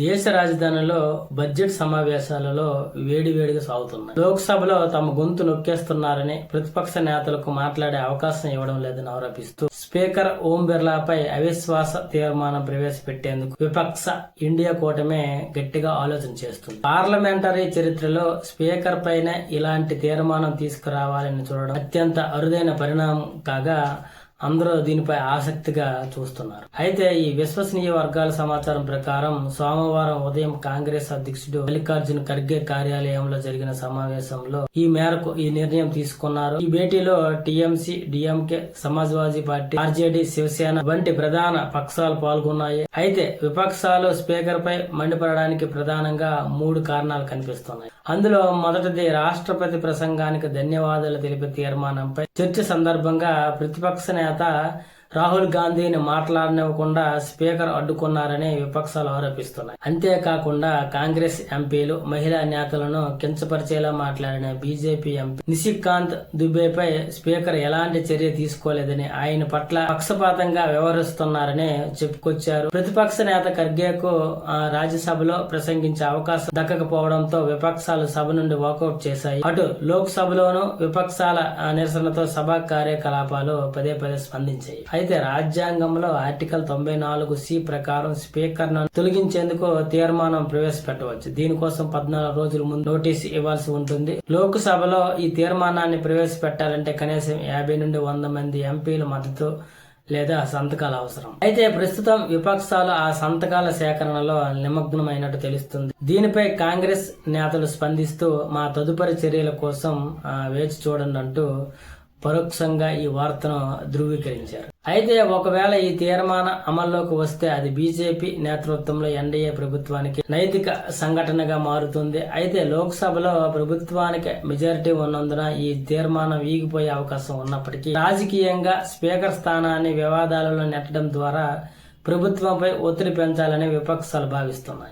దేశ రాజధానిలో బడ్జెట్ సమావేశాలలో వేడివేడిగా సాగుతున్నాయి. లోక్సభలో తమ గొంతు నొక్కేస్తున్నారని ప్రతిపక్ష నేతలకు మాట్లాడే అవకాశం ఇవ్వడం లేదని ఆరోపిస్తూ స్పీకర్ ఓం బిర్లాపై అవిశ్వాస తీర్మానం ప్రవేశపెట్టేందుకు విపక్ష ఇండియా కూటమే గట్టిగా ఆలోచన చేస్తుంది. పార్లమెంటరీ చరిత్రలో స్పీకర్ పైన ఇలాంటి తీర్మానం తీసుకురావాలని చూడడం అత్యంత అరుదైన పరిణామం కాగా అందరూ దీనిపై ఆసక్తిగా చూస్తున్నారు. అయితే ఈ విశ్వసనీయ వర్గాల సమాచారం ప్రకారం సోమవారం ఉదయం కాంగ్రెస్ అధ్యక్షుడు మల్లికార్జున ఖర్గే కార్యాలయంలో జరిగిన సమావేశంలో ఈ మేరకు ఈ నిర్ణయం తీసుకున్నారు. ఈ భేటీలో TMC DMK Samajwadi party RJD Shivsena వంటి ప్రధాన పక్షాలు పాల్గొన్నాయి. అయితే విపక్షాలు స్పీకర్ పై మండిపడడానికి ప్రధానంగా మూడు కారణాలు కనిపిస్తున్నాయి. అందులో మొదటిది రాష్ట్రపతి ప్రసంగానికి ధన్యవాదాలు తెలిపే తీర్మానంపై చర్చ సందర్భంగా ప్రతిపక్ష నేత రాహుల్ గాంధీని మాట్లాడనివ్వకుండా స్పీకర్ అడ్డుకున్నారని విపక్షాలు ఆరోపిస్తున్నాయి. అంతేకాకుండా కాంగ్రెస్ ఎంపీలు మహిళా నేతలను కించపరిచేలా మాట్లాడిన బీజేపీ ఎంపీ నిశికాంత్ దుబేపై స్పీకర్ ఎలాంటి చర్య తీసుకోలేదని ఆయన పట్ల పక్షపాతంగా వ్యవహరిస్తున్నారని చెప్పుకొచ్చారు. ప్రతిపక్ష నేత ఖర్గేకు రాజ్యసభలో ప్రసంగించే అవకాశం దక్కకపోవడంతో విపక్షాలు సభ నుండి వాకౌట్ చేశాయి. అటు లోక్సభలోనూ విపక్షాల నిరసనతో సభా కార్యకలాపాలు పదే పదే స్పందించాయి. అయితే రాజ్యాంగంలో ఆర్టికల్ తొంభై నాలుగు సి ప్రకారం స్పీకర్ను తొలగించేందుకు తీర్మానం ప్రవేశపెట్టవచ్చు. దీనికోసం పద్నాలుగు రోజుల ముందు నోటీస్ ఇవ్వాల్సి ఉంటుంది. లోక్సభలో ఈ తీర్మానాన్ని ప్రవేశపెట్టాలంటే కనీసం యాభై నుండి వంద మంది ఎంపీల మద్దతు లేదా సంతకాలు అవసరం. అయితే ప్రస్తుతం విపక్షాలు ఆ సంతకాల సేకరణలో నిమగ్నమైనట్టు తెలుస్తుంది. దీనిపై కాంగ్రెస్ నేతలు స్పందిస్తూ మా తదుపరి చర్యల కోసం వేచి చూడండి అంటూ పరోక్షంగా ఈ వార్తను ధృవీకరించారు. అయితే ఒకవేళ ఈ తీర్మానం అమల్లోకి వస్తే అది బీజేపీ నేతృత్వంలో ఎన్డీఏ ప్రభుత్వానికి నైతిక సంఘటనగా మారుతుంది. అయితే లోక్సభలో ప్రభుత్వానికి మెజారిటీ ఉన్నందున ఈ తీర్మానం వీగిపోయే అవకాశం ఉన్నప్పటికీ రాజకీయంగా స్పీకర్ స్థానాన్ని వివాదాలలో నెట్టడం ద్వారా ప్రభుత్వంపై ఒత్తిడి పెంచాలని విపక్షాలు భావిస్తున్నాయి.